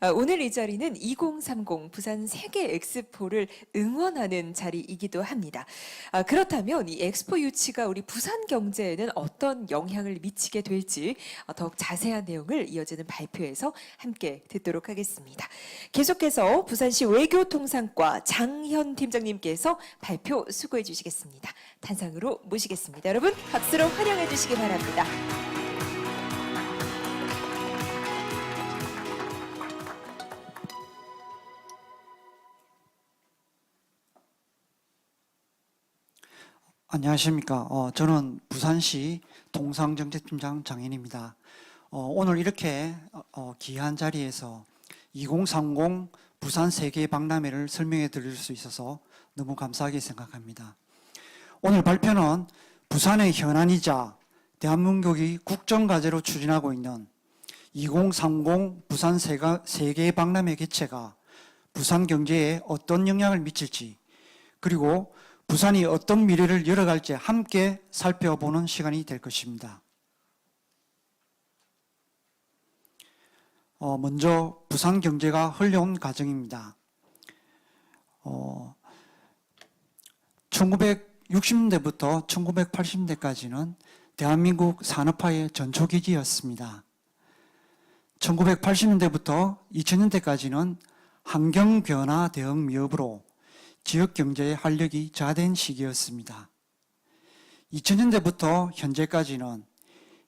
아, 오늘 이 자리는 2030 부산 세계 엑스포를 응원하는 자리이기도 합니다. 아, 그렇다면 이 엑스포 유치가 우리 부산 경제에는 어떤 영향을 미치게 될지 어, 더욱 자세한 내용을 이어지는 발표에서 함께 듣도록 하겠습니다. 계속해서 부산시 외교통상과 장현 팀장님께서 발표 수고해 주시겠습니다. 단상으로 모시겠습니다. 여러분 박수로 환영해 주시기 바랍니다. 안녕하십니까. 어, 저는 부산시 통상정책팀장 장인입니다. 어, 오늘 이렇게 어, 어, 귀한 자리에서 2030 부산 세계 박람회를 설명해 드릴 수 있어서 너무 감사하게 생각합니다. 오늘 발표는 부산의 현안이자 대한민국이 국정과제로 추진하고 있는 2030 부산 세계 박람회 개최가 부산 경제에 어떤 영향을 미칠지 그리고 부산이 어떤 미래를 열어갈지 함께 살펴보는 시간이 될 것입니다. 어, 먼저 부산 경제가 흘려온 과정입니다. 어, 1960년대부터 1980년대까지는 대한민국 산업화의 전초기지였습니다. 1980년대부터 2000년대까지는 환경 변화 대응 미흡으로 지역 경제의 활력이 저하된 시기였습니다. 2000년대부터 현재까지는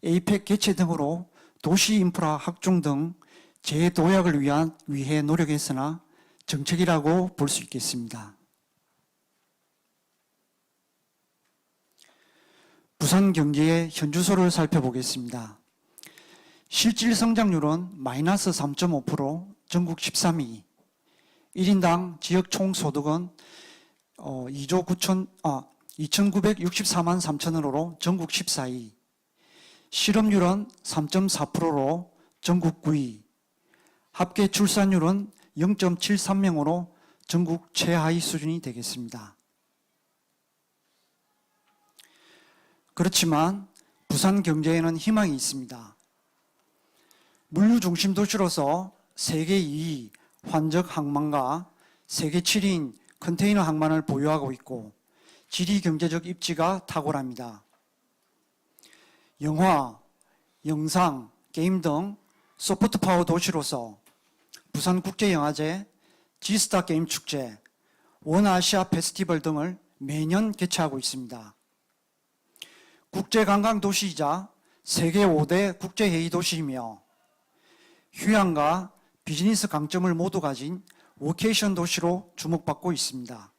에이펙 개최 등으로 도시 인프라 확충 등 재도약을 위한 위해 노력했으나 정책이라고 볼 수 있겠습니다. 부산 경제의 현주소를 살펴보겠습니다. 실질 성장률은 마이너스 3.5%, 전국 13위, 1인당 지역 총소득은 어, 2조 9천, 아, 2,964만 3천원으로 전국 14위, 실업률은 3.4%로 전국 9위, 합계 출산율은 0.73명으로 전국 최하위 수준이 되겠습니다. 그렇지만 부산 경제에는 희망이 있습니다. 물류 중심 도시로서 세계 2위 환적 항만과 세계 7위인 컨테이너 항만을 보유하고 있고 지리 경제적 입지가 탁월합니다. 영화, 영상, 게임 등 소프트 파워 도시로서 부산 국제 영화제, 지스타 게임 축제, 원아시아 페스티벌 등을 매년 개최하고 있습니다. 국제 관광 도시이자 세계 5대 국제 회의 도시이며 휴양과 비즈니스 강점을 모두 가진 워케이션 도시로 주목받고 있습니다.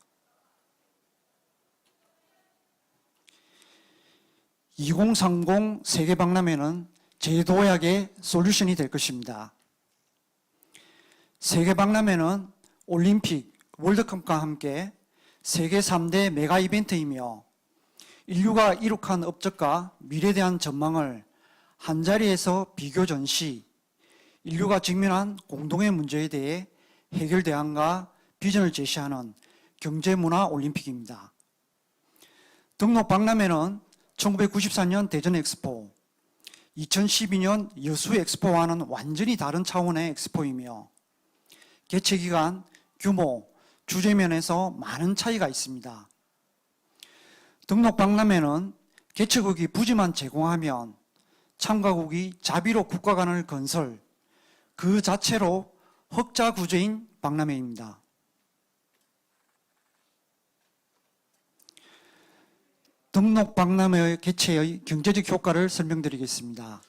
2030 세계 박람회는 제도약의 솔루션이 될 것입니다. 세계 박람회는 올림픽, 월드컵과 함께 세계 3대 메가 이벤트이며 인류가 이룩한 업적과 미래에 대한 전망을 한자리에서 비교 전시, 인류가 직면한 공동의 문제에 대해 해결 대안과 비전을 제시하는 경제문화 올림픽입니다. 등록 박람회는 1994년 대전 엑스포, 2012년 여수 엑스포와는 완전히 다른 차원의 엑스포이며 개최 기간, 규모, 주제 면에서 많은 차이가 있습니다. 등록 박람회는 개최국이 부지만 제공하면 참가국이 자비로 국가관을 건설, 그 자체로 흑자 구제인 박람회입니다. 등록 박람회 개최의 경제적 효과를 설명드리겠습니다.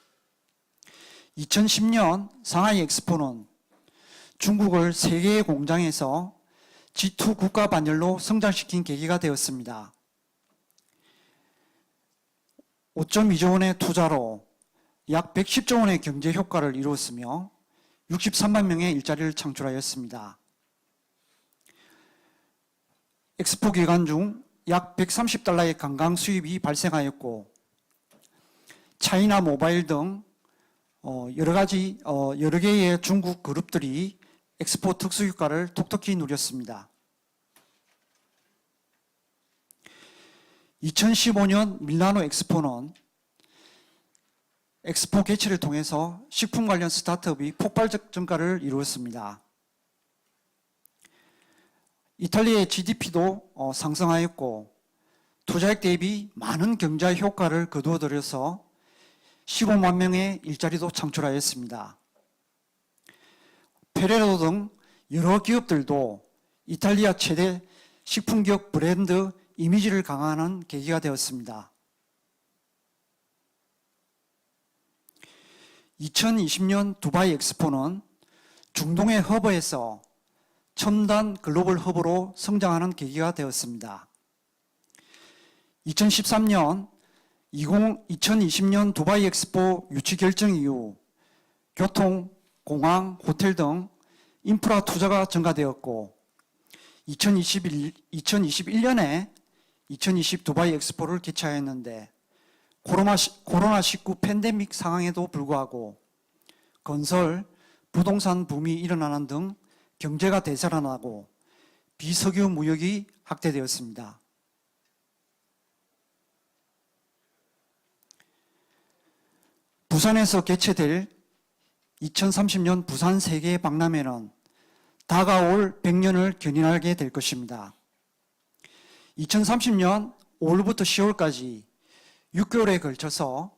2010년 상하이 엑스포는 중국을 세계의 공장에서 G2 국가 반열로 성장시킨 계기가 되었습니다. 5.2조 원의 투자로 약 110조 원의 경제 효과를 이루었으며 63만 명의 일자리를 창출하였습니다. 엑스포 기간 중 약 130달러의 관광 수입이 발생하였고 차이나 모바일 등 어, 여러 가지 어, 여러 개의 중국 그룹들이 엑스포 특수 효과를 톡톡히 누렸습니다. 2015년 밀라노 엑스포는 엑스포 개최를 통해서 식품 관련 스타트업이 폭발적 증가를 이루었습니다. 이탈리아의 GDP도 어, 상승하였고 투자액 대비 많은 경제 효과를 거두어들여서 15만 명의 일자리도 창출하였습니다. 페레로 등 여러 기업들도 이탈리아 최대 식품기업 브랜드 이미지를 강화하는 계기가 되었습니다. 2020년 두바이 엑스포는 중동의 허브에서 첨단 글로벌 허브로 성장하는 계기가 되었습니다. 2013년 20, 2020년 두바이 엑스포 유치 결정 이후 교통, 공항, 호텔 등 인프라 투자가 증가되었고 2021, 2021년에 2020 두바이 엑스포를 개최하였는데 코로나19 팬데믹 상황에도 불구하고 건설, 부동산 붐이 일어나는 등 경제가 되살아나고 비석유 무역이 확대되었습니다. 부산에서 개최될 2030년 부산 세계 박람회는 다가올 100년을 견인하게 될 것입니다. 2030년 5월부터 10월까지 6개월에 걸쳐서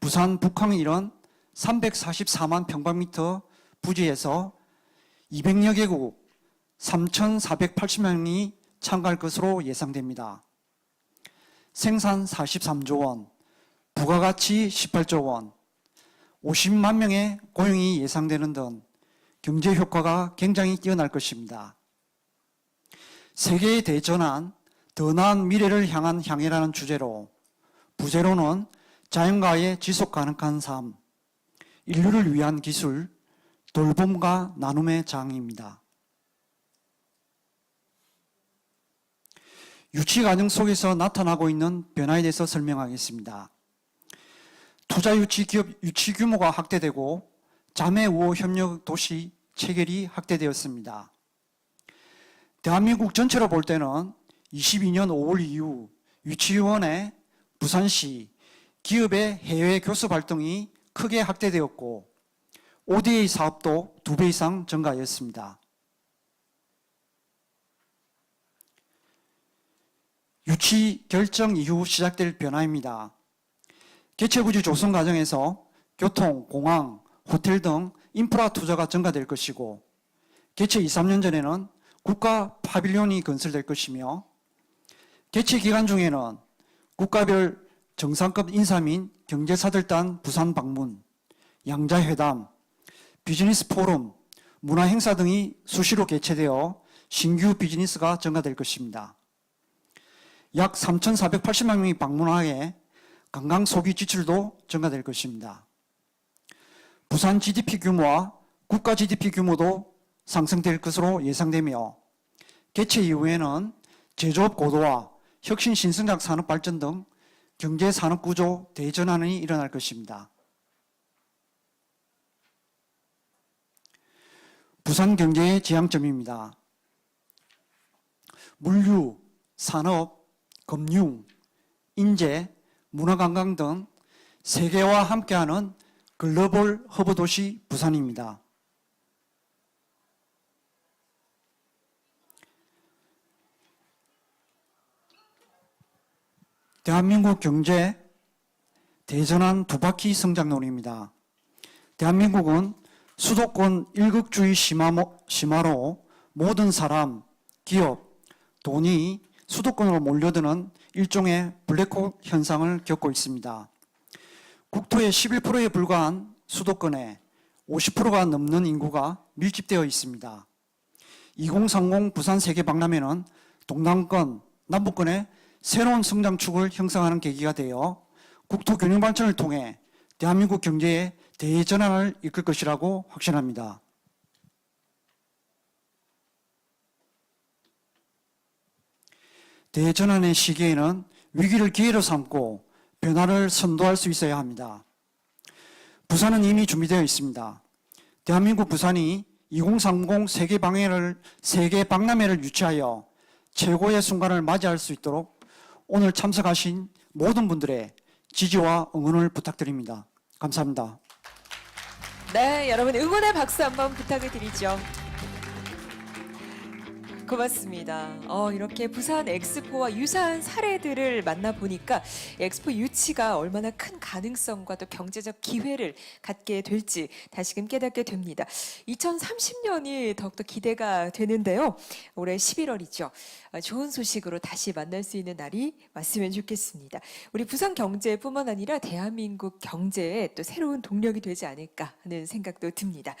부산 북항 일원 344만 평방미터 부지에서 200여 개국 3,480명이 참가할 것으로 예상됩니다. 생산 43조 원, 부가가치 18조 원, 50만 명의 고용이 예상되는 등 경제 효과가 굉장히 뛰어날 것입니다. 세계의 대전환, 더 나은 미래를 향한 향해라는 주제로 부제로는 자연과의 지속 가능한 삶, 인류를 위한 기술, 돌봄과 나눔의 장입니다. 유치 과정 속에서 나타나고 있는 변화에 대해서 설명하겠습니다. 투자 유치 기업 유치 규모가 확대되고 자매 우호 협력 도시 체결이 확대되었습니다. 대한민국 전체로 볼 때는 22년 5월 이후 유치원의 부산시 기업의 해외 교수 활동이 크게 확대되었고 ODA 사업도 두 배 이상 증가하였습니다. 유치 결정 이후 시작될 변화입니다. 개체부지 조성 과정에서 교통, 공항, 호텔 등 인프라 투자가 증가될 것이고 개최 2, 3년 전에는 국가 파빌리온이 건설될 것이며 개최 기간 중에는 국가별 정상급 인사민 경제사들 단 부산 방문, 양자회담, 비즈니스 포럼, 문화행사 등이 수시로 개최되어 신규 비즈니스가 증가될 것입니다. 약 3,480만 명이 방문하에 관광 소비 지출도 증가될 것입니다. 부산 GDP 규모와 국가 GDP 규모도 상승될 것으로 예상되며 개최 이후에는 제조업 고도화, 혁신 신성장 산업 발전 등 경제 산업 구조 대전환이 일어날 것입니다. 부산 경제의 지향점입니다. 물류, 산업, 금융, 인재, 문화관광 등 세계와 함께하는 글로벌 허브 도시 부산입니다. 대한민국 경제 대전환 두 바퀴 성장론입니다. 대한민국은 수도권 일극주의 심화로 모든 사람, 기업, 돈이 수도권으로 몰려드는 일종의 블랙홀 현상을 겪고 있습니다. 국토의 11%에 불과한 수도권에 50%가 넘는 인구가 밀집되어 있습니다. 2030 부산 세계 박람회는 동남권, 남북권의 새로운 성장축을 형성하는 계기가 되어 국토 균형 발전을 통해 대한민국 경제의 대전환을 이끌 것이라고 확신합니다. 대전환의 시기에는 위기를 기회로 삼고 변화를 선도할 수 있어야 합니다. 부산은 이미 준비되어 있습니다. 대한민국 부산이 2030 세계 방해를 세계 박람회를 유치하여 최고의 순간을 맞이할 수 있도록 오늘 참석하신 모든 분들의 지지와 응원을 부탁드립니다. 감사합니다. 네, 여러분 응원의 박수 한번 부탁을 드리죠. 고맙습니다. 어, 이렇게 부산 엑스포와 유사한 사례들을 만나보니까 엑스포 유치가 얼마나 큰 가능성과 또 경제적 기회를 갖게 될지 다시금 깨닫게 됩니다. 2030년이 더욱더 기대가 되는데요. 올해 11월이죠. 어, 좋은 소식으로 다시 만날 수 있는 날이 왔으면 좋겠습니다. 우리 부산 경제뿐만 아니라 대한민국 경제에 또 새로운 동력이 되지 않을까 하는 생각도 듭니다.